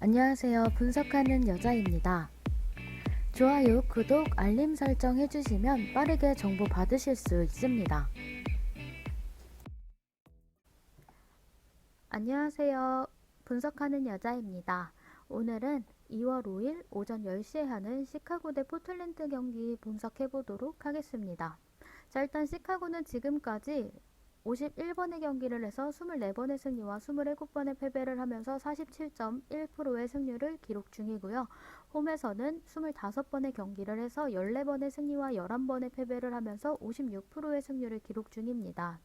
안녕하세요. 분석하는 여자입니다. 좋아요, 구독, 알림 설정 해주시면 빠르게 정보 받으실 수 있습니다. 안녕하세요. 분석하는 여자입니다. 오늘은 2월 5일 오전 10시에 하는 시카고 대 포틀랜드 경기 분석해 보도록 하겠습니다. 자, 일단 시카고는 지금까지 51번의 경기를 해서 24번의 승리와 27번의 패배를 하면서 47.1%의 승률을 기록 중이고요. 홈에서는 25번의 경기를 해서 14번의 승리와 11번의 패배를 하면서 56%의 승률을 기록 중입니다.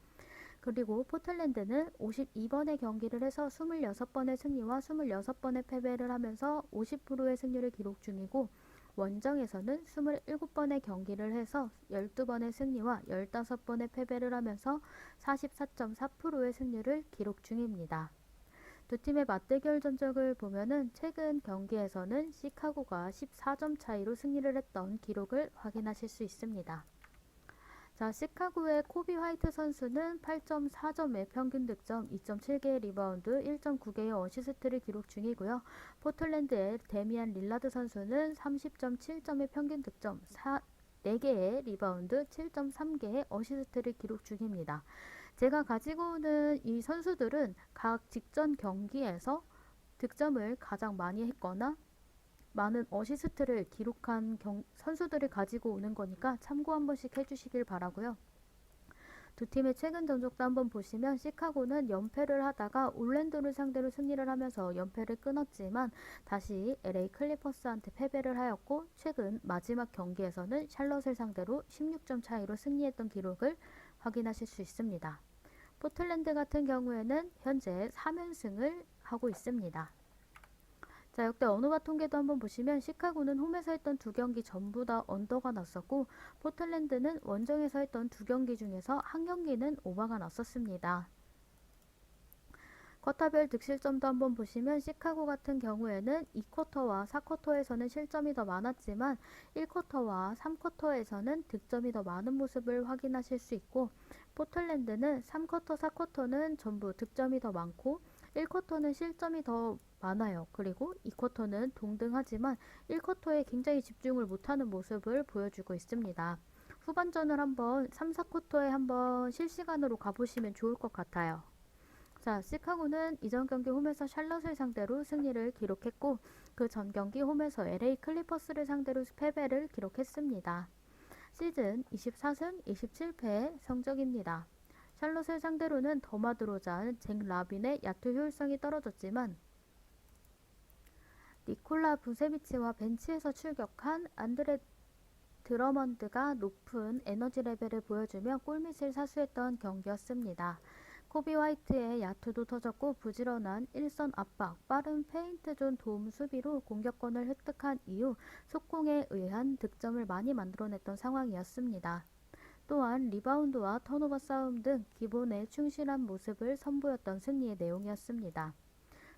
그리고 포틀랜드는 52번의 경기를 해서 26번의 승리와 26번의 패배를 하면서 50%의 승률을 기록 중이고 원정에서는 27번의 경기를 해서 12번의 승리와 15번의 패배를 하면서 44.4%의 승률을 기록 중입니다. 두 팀의 맞대결 전적을 보면은 최근 경기에서는 시카고가 14점 차이로 승리를 했던 기록을 확인하실 수 있습니다. 자, 시카고의 코비 화이트 선수는 8.4점의 평균 득점, 2.7개의 리바운드, 1.9개의 어시스트를 기록 중이고요. 포틀랜드의 데미안 릴라드 선수는 30.7점의 평균 득점, 4, 4개의 리바운드, 7.3개의 어시스트를 기록 중입니다. 제가 가지고 오는 이 선수들은 각 직전 경기에서 득점을 가장 많이 했거나 많은 어시스트를 기록한 경, 선수들이 가지고 오는 거니까 참고 한 번씩 해주시길 바라고요. 두 팀의 최근 전적도 한번 보시면 시카고는 연패를 하다가 올랜도를 상대로 승리를 하면서 연패를 끊었지만 다시 LA 클리퍼스한테 패배를 하였고 최근 마지막 경기에서는 샬럿을 상대로 16점 차이로 승리했던 기록을 확인하실 수 있습니다. 포틀랜드 같은 경우에는 현재 3연승을 하고 있습니다. 자, 역대 언어가 통계도 한번 보시면 시카고는 홈에서 했던 두 경기 전부 다 언더가 났었고 포틀랜드는 원정에서 했던 두 경기 중에서 한 경기는 오버가 났었습니다. 쿼터별 득실점도 한번 보시면 시카고 같은 경우에는 2쿼터와 4쿼터에서는 실점이 더 많았지만 1쿼터와 3쿼터에서는 득점이 더 많은 모습을 확인하실 수 있고 포틀랜드는 3쿼터, 4쿼터는 전부 득점이 더 많고 1쿼터는 실점이 더 많아요. 그리고 2쿼터는 동등하지만 1쿼터에 굉장히 집중을 못하는 모습을 보여주고 있습니다. 후반전을 한번 3, 4쿼터에 한번 실시간으로 가보시면 좋을 것 같아요. 자, 시카고는 이전 경기 홈에서 샬럿을 상대로 승리를 기록했고 그 전 경기 홈에서 LA 클리퍼스를 상대로 패배를 기록했습니다. 시즌 24승 27패의 성적입니다. 샬롯을 상대로는 더마 드로잔, 잭 라빈의 야투 효율성이 떨어졌지만 니콜라 부세비치와 벤치에서 출격한 안드레 드러먼드가 높은 에너지 레벨을 보여주며 골밑을 사수했던 경기였습니다. 코비 화이트의 야투도 터졌고 부지런한 일선 압박, 빠른 페인트 존 도움 수비로 공격권을 획득한 이후 속공에 의한 득점을 많이 만들어냈던 상황이었습니다. 또한 리바운드와 턴오버 싸움 등 기본에 충실한 모습을 선보였던 승리의 내용이었습니다.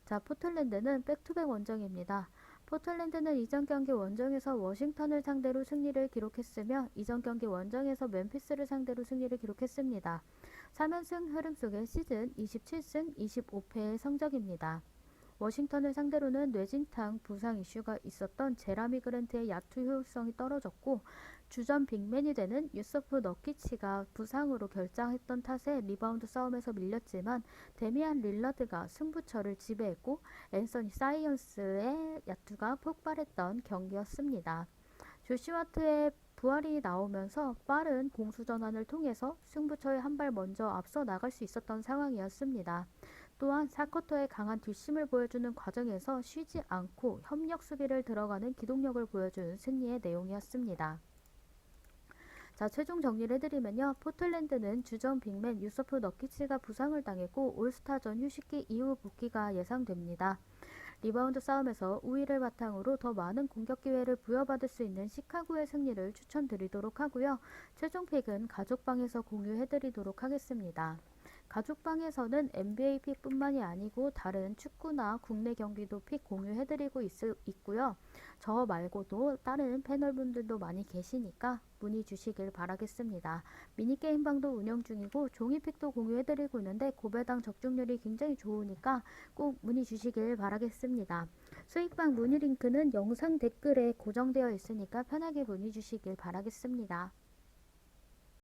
자, 포틀랜드는 백투백 원정입니다. 포틀랜드는 이전 경기 원정에서 워싱턴을 상대로 승리를 기록했으며 이전 경기 원정에서 멤피스를 상대로 승리를 기록했습니다. 3연승 흐름 속의 시즌 27승 25패의 성적입니다. 워싱턴을 상대로는 뇌진탕 부상 이슈가 있었던 제라미 그랜트의 야투 효율성이 떨어졌고 주전 빅맨이 되는 유서프 너키치가 부상으로 결장했던 탓에 리바운드 싸움에서 밀렸지만 데미안 릴러드가 승부처를 지배했고 앤서니 사이언스의 야투가 폭발했던 경기였습니다. 조시와트의 부활이 나오면서 빠른 공수 전환을 통해서 승부처에 한발 먼저 앞서 나갈 수 있었던 상황이었습니다. 또한 4쿼터의 강한 뒷심을 보여주는 과정에서 쉬지 않고 협력 수비를 들어가는 기동력을 보여준 승리의 내용이었습니다. 자, 최종 정리를 해드리면요. 포틀랜드는 주전 빅맨 유서프 너키치가 부상을 당했고 올스타전 휴식기 이후 복귀가 예상됩니다. 리바운드 싸움에서 우위를 바탕으로 더 많은 공격 기회를 부여받을 수 있는 시카고의 승리를 추천드리도록 하고요. 최종 픽은 가족방에서 공유해드리도록 하겠습니다. 가족방에서는 NBA 픽뿐만이 아니고 다른 축구나 국내 경기도 픽 공유해드리고 있, 있고요. 저 말고도 다른 패널분들도 많이 계시니까 문의 주시길 바라겠습니다. 미니게임방도 운영 중이고 종이픽도 공유해드리고 있는데 고배당 적중률이 굉장히 좋으니까 꼭 문의 주시길 바라겠습니다. 수익방 문의 링크는 영상 댓글에 고정되어 있으니까 편하게 문의 주시길 바라겠습니다.